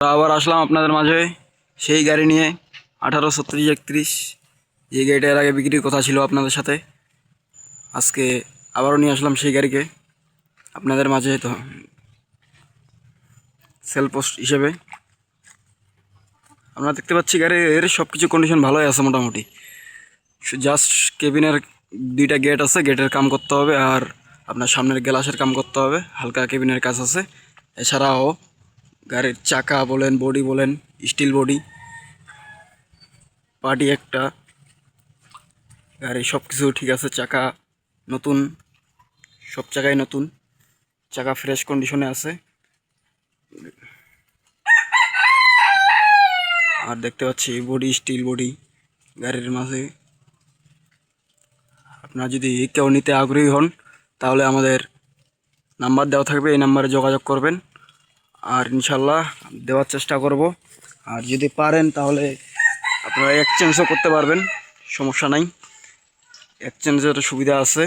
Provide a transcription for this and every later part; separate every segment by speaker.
Speaker 1: আবার আসলাম আপনাদের মাঝে সেই গাড়ি নিয়ে, আঠারো ছত্রিশ একত্রিশ। যে গাড়িটা এর আগে বিক্রির কথা ছিল আপনাদের সাথে। আজকে আবারও নিয়ে আসলাম সেই গাড়িকে। আপনাদের মাঝে তো সেল পোস্ট হিসেবে। আমরা দেখতে পাচ্ছি গাড়ির সব কিছু কন্ডিশন ভালোই আছে মোটামুটি। জাস্ট কেবিনের দুইটা গেট আছে গেটের কাম করতে হবে আর আপনার সামনের গ্লাসের কাম করতে হবে, হালকা কেবিনের কাজ আছে। এছাড়াও গাড়ির চাকা বলেন বডি বলেন স্টিল বডি পার্টি একটা। গাড়ির সব কিছু ঠিক আছে, চাকা নতুন, সব চাকাই নতুন। চাকা ফ্রেশ কন্ডিশনে আছে। আর দেখতে পাচ্ছি বডি স্টিল বডি গাড়ির মাঝে। আপনারা যদি কেউ নিতে আগ্রহী হন, তাহলে আমাদের নাম্বার দেওয়া থাকবে, এই নাম্বারে যোগাযোগ করবেন। আর ইনশাল্লাহ দেওয়ার চেষ্টা করব। আর যদি পারেন তাহলে আপনারা এক্সচেঞ্জও করতে পারবেন, সমস্যা নাই। এক্সচেঞ্জের সুবিধা আছে।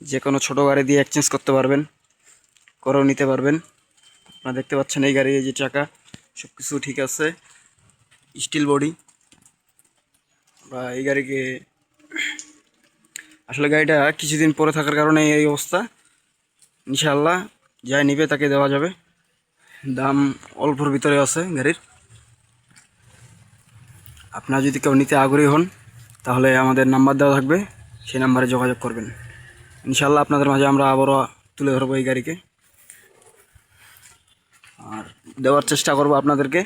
Speaker 1: যে কোনো ছোটো গাড়ি দিয়ে এক্সচেঞ্জ করতে পারবেন, করেও নিতে পারবেন। আপনারা দেখতে পাচ্ছেন এই গাড়ি যে চাকা সব কিছু ঠিক আছে। স্টিল বডি বা এই গাড়িকে, আসলে গাড়িটা কিছুদিন পরে থাকার কারণে এই অবস্থা। ইনশাল্লাহ যাই নিবে তাকে দেওয়া যাবে। দাম অল্পর ভিতরে আছে গাড়ির। আপনারা যদি কেউ নিতে আগ্রহী হন, তাহলে আমাদের নাম্বার দেওয়া থাকবে, সেই নাম্বারে যোগাযোগ করবেন। ইনশাল্লাহ আপনাদের মাঝে আমরা আবারও তুলে ধরবো এই গাড়িকে। আর দেওয়ার চেষ্টা করব আপনাদেরকে।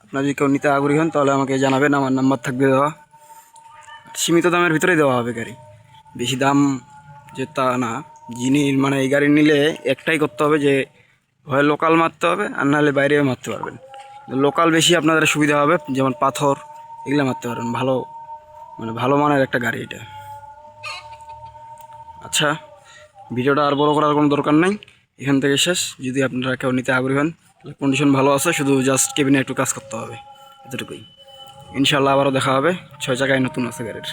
Speaker 1: আপনারা যদি কেউ নিতে আগ্রহী হন, তাহলে আমাকে জানাবেন, আমার নাম্বার থাকবে দেওয়া। সীমিত দামের ভিতরেই দেওয়া হবে গাড়ি। বেশি দাম যে তা না। যিনি মানে এই গাড়ি নিলে একটাই করতে হবে যে হয় লোকাল মারতে হবে, আর নাহলে বাইরেও মারতে পারবেন। লোকাল বেশি আপনাদের সুবিধা হবে, যেমন পাথর, এগুলো মারতে পারবেন। ভালো মানে ভালো মানের একটা গাড়ি এটা। আচ্ছা ভিডিওটা আর বড় করার কোনো দরকার নেই। এখান থেকে শেষ। যদি আপনারা কেউ নিতে আগ্রহী হন, তাহলে কন্ডিশন ভালো আছে, শুধু জাস্ট কেবিনে একটু কাজ করতে হবে। এতটুকুই। ইনশাল্লাহ আবারও দেখা হবে। ছয় জায়গায় নতুন আছে গাড়ির।